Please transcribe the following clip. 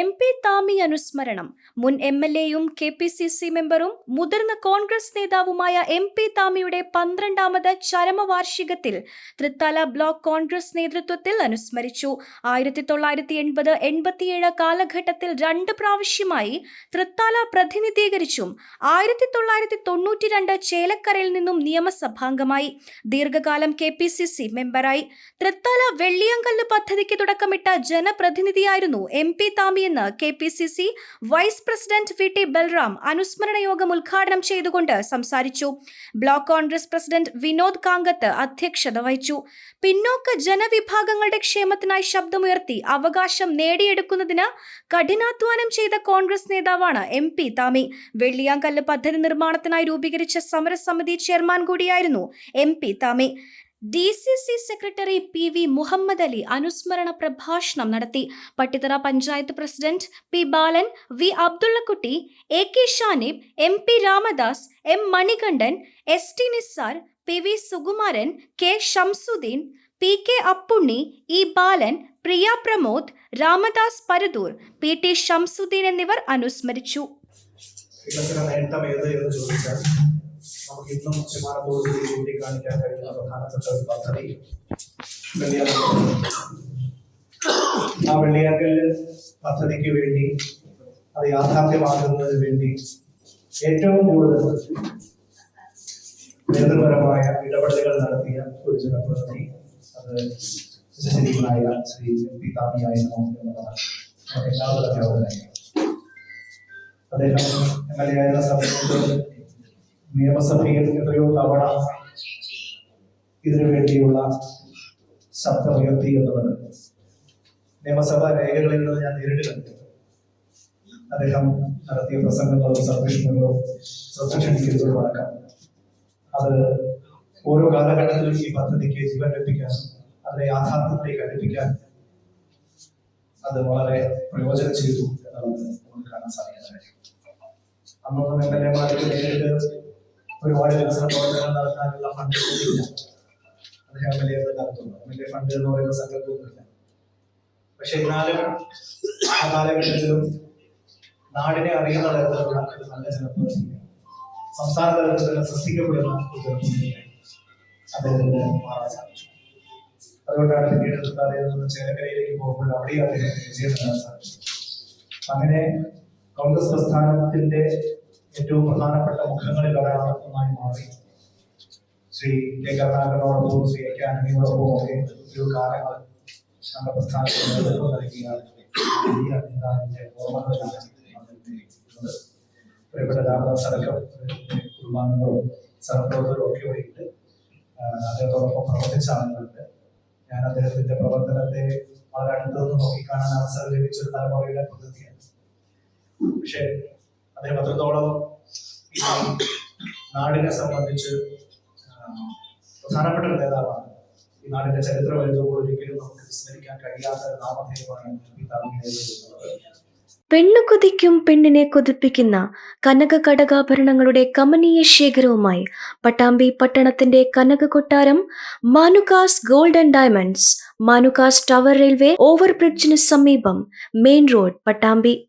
M P Thami അനുസ്മരണം. മുൻ M L എയും കെ പി സി സി മെമ്പറും മുതിർന്ന കോൺഗ്രസ് നേതാവുമായ എം പി താമിയുടെ പന്ത്രണ്ടാമത് ചരമവാർഷികത്തിൽ തൃത്തല ബ്ലോക്ക് കോൺഗ്രസ് നേതൃത്വത്തിൽ അനുസ്മരിച്ചു. ആയിരത്തി തൊള്ളായിരത്തി എൺപത് എൺപത്തിയേഴ് കാലഘട്ടത്തിൽ രണ്ട് പ്രാവശ്യമായി തൃത്താല പ്രതിനിധീകരിച്ചും ആയിരത്തി തൊള്ളായിരത്തി തൊണ്ണൂറ്റി രണ്ട് ചേലക്കരയിൽ നിന്നും നിയമസഭാംഗമായി. ദീർഘകാലം കെ പി സി സി മെമ്പറായി. തൃത്താല വെള്ളിയങ്കല്ല് പദ്ധതിക്ക് തുടക്കമിട്ട ജനപ്രതിനിധിയായിരുന്നു M P താമിയെന്ന് K P C C vice president V T Balram അനുസ്മരണ യോഗം ഉദ്ഘാടനം ചെയ്തുകൊണ്ട് സംസാരിച്ചു. ബ്ലോക്ക് കോൺഗ്രസ് പ്രസിഡന്റ് വിനോദ് കാങ്കത്ത് അധ്യക്ഷത വഹിച്ചു. പിന്നോക്ക ജനവിഭാഗങ്ങളുടെ ക്ഷേമത്തിനായി ശബ്ദമുയർത്തി അവകാശം നേടിയെടുക്കുന്നതിന് കഠിനാധ്വാനം ചെയ്ത കോൺഗ്രസ് നേതാവാണ് എം പി താമി. വെള്ളിയാങ്കല്ല് പദ്ധതി നിർമ്മാണത്തിനായി രൂപീകരിച്ച സമരസമിതി ചെയർമാൻ കൂടിയായിരുന്നു M P Thami. D C C secretary P V Muhammad Ali അനുസ്മരണ പ്രഭാഷണം നടത്തി. Pattithara panchayat president P Balan V Abdullakutty A K Shanib M P Ramadas M Manikandan S T Nisar P V Sukumaran K Shamsuddin P K Appunni E Balan Priya Pramod Ramadas Paradur P T Shamsuddin എന്നിവർ അനുസ്മരിച്ചു. നമുക്ക് ഇന്നും വിമാനത്തോടുകൂടി ചൂണ്ടിക്കാണിക്കാൻ കഴിയുന്ന പ്രധാനപ്പെട്ട ഒരു പദ്ധതി. വെള്ളിയാങ്കൽ ആ വെള്ളിയാങ്കൽ പദ്ധതിക്ക് വേണ്ടി അത് യാഥാർത്ഥ്യമാകുന്നതിന് വേണ്ടി ഏറ്റവും കൂടുതൽ നേതൃപരമായ ഇടപെടലുകൾ നടത്തിയ ഒരു ജനപ്രതിനിധി അത് ശരീരനായ ശ്രീ പി എന്നുള്ളതാണ് നമുക്ക് അറിയാവുന്ന കാര്യം അദ്ദേഹം എം എൽ എ ആയിരുന്ന സമയത്ത് നിയമസഭയിൽ എത്രയോ തവണ ഇതിനു വേണ്ടിയുള്ള ശബ്ദമുയർത്തി എന്നുള്ളത് നിയമസഭാ രേഖകളിൽ നിന്ന് ഞാൻ നേരിട്ട് കണ്ടു അദ്ദേഹം നടത്തിയ പ്രസംഗങ്ങളും സംരക്ഷണങ്ങളും സംരക്ഷണിക്കുന്നതും ക്ഷണിക്കുന്നതും അടക്കം അത് ഓരോ കാലഘട്ടത്തിലും ഈ പദ്ധതിക്ക് ജീവൻ ലഭിക്കാൻ അതിനെ യാഥാർത്ഥ്യത്തിലേക്ക് അടുപ്പിക്കാൻ അത് വളരെ പ്രയോജനം ചെയ്തു എന്നുള്ളത് നമുക്ക് കാണാൻ സാധിക്കുന്ന കാര്യം അന്നൊന്നും എം എൽ എമാർക്ക് നേരിട്ട് ഒരുപാട് വികസന പ്രവർത്തനങ്ങൾ നടത്താനുള്ള ഫണ്ടുകളില്ല അദ്ദേഹം എം എൽ എ നടത്തുന്നു എം എൽ എ ഫണ്ട് എന്ന് പറയുന്ന സങ്കല്പമൊന്നുമില്ല. പക്ഷെ എന്നാലും ആ കാലഘട്ടത്തിലും നാടിനെ അറിയുന്ന തരത്തിലുള്ള ഒരു നല്ല ജനപ്രതിനിധി സംസ്ഥാന തലത്തിൽ തന്നെ സൃഷ്ടിക്കപ്പെടുന്ന ഒരു ജനപ്രതിനിധിയായി അദ്ദേഹത്തിന് മാറാൻ സാധിച്ചു അതുകൊണ്ടാണ് പിന്നീട് അദ്ദേഹം നിന്ന് ചേലക്കരയിലേക്ക് പോകുമ്പോൾ അവിടെയും അദ്ദേഹം വിജയം നേടാൻ സാധിച്ചു അങ്ങനെ കോൺഗ്രസ് പ്രസ്ഥാനത്തിന്റെ ഏറ്റവും പ്രധാനപ്പെട്ട മുഖങ്ങളിൽ ഒരാളായി മാറി. ശ്രീ കെ. കരുണാകരനോടൊപ്പം ശ്രീ ആന്റണിയോടൊപ്പം ഒക്കെ ഒരു കാലങ്ങൾ കുടുംബാംഗങ്ങളും സഹപ്രവർത്തകരും ഒക്കെ അദ്ദേഹത്തോടൊപ്പം ഞാൻ അദ്ദേഹത്തിന്റെ പ്രവർത്തനത്തെ വളരെ അടുത്തുനിന്ന് നോക്കിക്കാണാൻ അവസരം ലഭിച്ചൊരു തലമുറയുടെ പ്രതിയാണ് പക്ഷേ അദ്ദേഹം അത്രത്തോളം നാടിനെ സംബന്ധിച്ച് പ്രധാനപ്പെട്ട ഒരു നേതാവാണ്. ഈ നാടിന്റെ ചരിത്രം എഴുതുമ്പോൾ ഒരിക്കലും നമുക്ക് വിസ്മരിക്കാൻ കഴിയാത്ത ഒരു നാമധേയമാണ് പെണ്ണു കൊതിക്കും പെണ്ണിനെ കൊതിപ്പിക്കുന്ന കനക കടകാഭരണങ്ങളുടെ കമനീയ ശേഖരവുമായി പട്ടാമ്പി പട്ടണത്തിന്റെ Kanaka Kottaram Manukas gold and diamonds Manukas tower railway ഓവർബ്രിഡ്ജിന് സമീപം മെയിൻ റോഡ് പട്ടാമ്പി